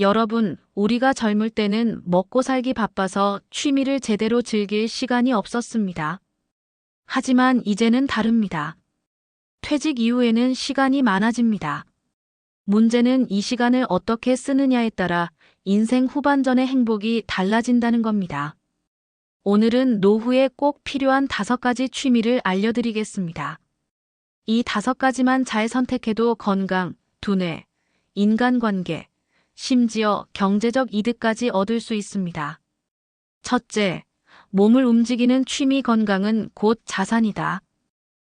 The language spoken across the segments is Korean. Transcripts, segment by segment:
여러분, 우리가 젊을 때는 먹고 살기 바빠서 취미를 제대로 즐길 시간이 없었습니다. 하지만 이제는 다릅니다. 퇴직 이후에는 시간이 많아집니다. 문제는 이 시간을 어떻게 쓰느냐에 따라 인생 후반전의 행복이 달라진다는 겁니다. 오늘은 노후에 꼭 필요한 다섯 가지 취미를 알려드리겠습니다. 이 다섯 가지만 잘 선택해도 건강, 두뇌, 인간관계, 심지어 경제적 이득까지 얻을 수 있습니다. 첫째, 몸을 움직이는 취미 건강은 곧 자산이다.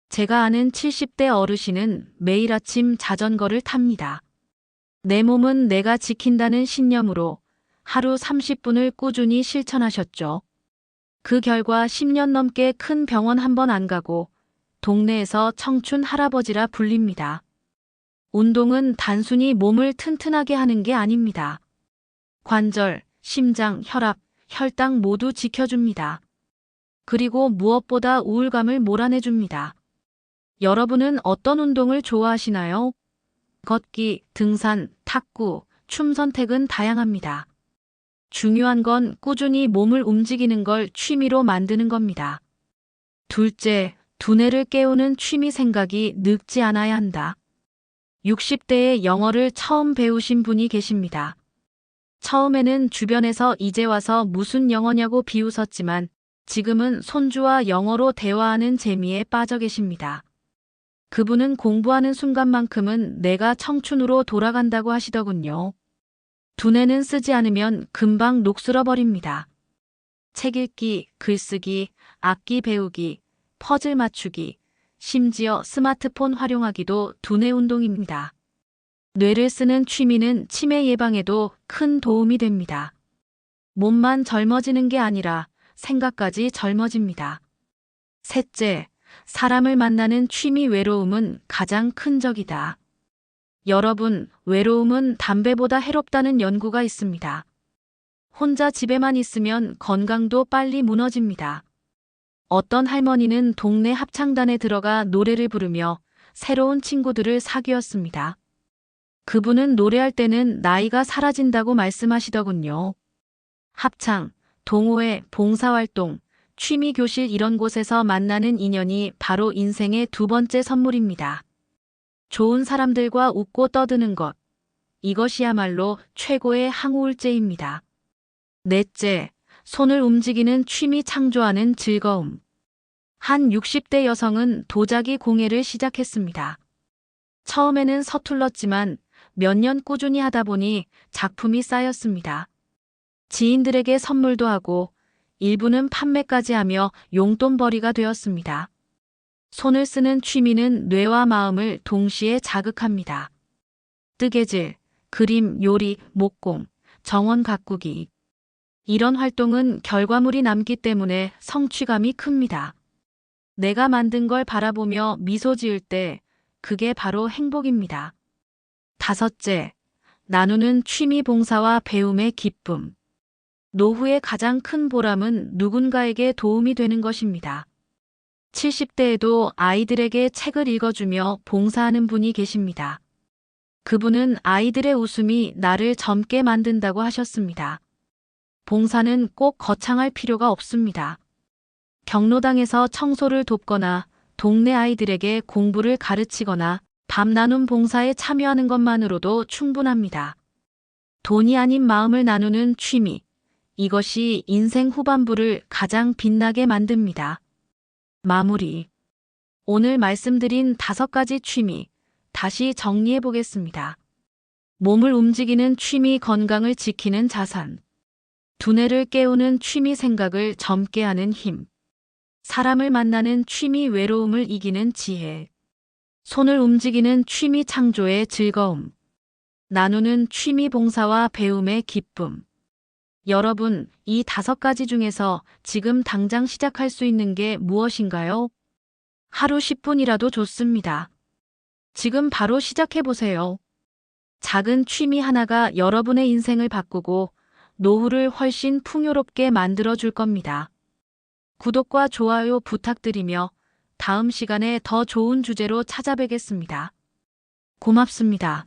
제가 아는 70대 어르신은 매일 아침 자전거를 탑니다. 내 몸은 내가 지킨다는 신념으로 하루 30분을 꾸준히 실천하셨죠. 그 결과 10년 넘게 큰 병원 한 번 안 가고 동네에서 청춘 할아버지라 불립니다. 운동은 단순히 몸을 튼튼하게 하는 게 아닙니다. 관절, 심장, 혈압, 혈당 모두 지켜줍니다. 그리고 무엇보다 우울감을 몰아내줍니다. 여러분은 어떤 운동을 좋아하시나요? 걷기, 등산, 탁구, 춤 선택은 다양합니다. 중요한 건 꾸준히 몸을 움직이는 걸 취미로 만드는 겁니다. 둘째, 두뇌를 깨우는 취미 생각이 늙지 않아야 한다. 60대에 영어를 처음 배우신 분이 계십니다. 처음에는 주변에서 이제 와서 무슨 영어냐고 비웃었지만 지금은 손주와 영어로 대화하는 재미에 빠져 계십니다. 그분은 공부하는 순간만큼은 내가 청춘으로 돌아간다고 하시더군요. 두뇌는 쓰지 않으면 금방 녹슬어 버립니다. 책 읽기, 글쓰기, 악기 배우기, 퍼즐 맞추기, 심지어 스마트폰 활용하기도 두뇌 운동입니다. 뇌를 쓰는 취미는 치매 예방에도 큰 도움이 됩니다. 몸만 젊어지는 게 아니라 생각까지 젊어집니다. 셋째, 사람을 만나는 취미 외로움은 가장 큰 적이다. 여러분, 외로움은 담배보다 해롭다는 연구가 있습니다. 혼자 집에만 있으면 건강도 빨리 무너집니다. 어떤 할머니는 동네 합창단에 들어가 노래를 부르며 새로운 친구들을 사귀었습니다. 그분은 노래할 때는 나이가 사라진다고 말씀하시더군요. 합창, 동호회, 봉사활동, 취미교실 이런 곳에서 만나는 인연이 바로 인생의 두 번째 선물입니다. 좋은 사람들과 웃고 떠드는 것. 이것이야말로 최고의 항우울제입니다. 넷째, 손을 움직이는 취미 창조하는 즐거움. 한 60대 여성은 도자기 공예를 시작했습니다. 처음에는 서툴렀지만 몇 년 꾸준히 하다 보니 작품이 쌓였습니다. 지인들에게 선물도 하고 일부는 판매까지 하며 용돈벌이가 되었습니다. 손을 쓰는 취미는 뇌와 마음을 동시에 자극합니다. 뜨개질, 그림, 요리, 목공, 정원 가꾸기. 이런 활동은 결과물이 남기 때문에 성취감이 큽니다. 내가 만든 걸 바라보며 미소 지을 때 그게 바로 행복입니다. 다섯째, 나누는 취미 봉사와 배움의 기쁨. 노후의 가장 큰 보람은 누군가에게 도움이 되는 것입니다. 70대에도 아이들에게 책을 읽어주며 봉사하는 분이 계십니다. 그분은 아이들의 웃음이 나를 젊게 만든다고 하셨습니다. 봉사는 꼭 거창할 필요가 없습니다. 경로당에서 청소를 돕거나 동네 아이들에게 공부를 가르치거나 밤 나눔 봉사에 참여하는 것만으로도 충분합니다. 돈이 아닌 마음을 나누는 취미. 이것이 인생 후반부를 가장 빛나게 만듭니다. 마무리. 오늘 말씀드린 다섯 가지 취미, 다시 정리해 보겠습니다. 몸을 움직이는 취미 건강을 지키는 자산. 두뇌를 깨우는 취미 생각을 젊게 하는 힘. 사람을 만나는 취미 외로움을 이기는 지혜. 손을 움직이는 취미 창조의 즐거움. 나누는 취미 봉사와 배움의 기쁨. 여러분, 이 다섯 가지 중에서 지금 당장 시작할 수 있는 게 무엇인가요? 하루 10분이라도 좋습니다. 지금 바로 시작해보세요. 작은 취미 하나가 여러분의 인생을 바꾸고 노후를 훨씬 풍요롭게 만들어 줄 겁니다. 구독과 좋아요 부탁드리며 다음 시간에 더 좋은 주제로 찾아뵙겠습니다. 고맙습니다.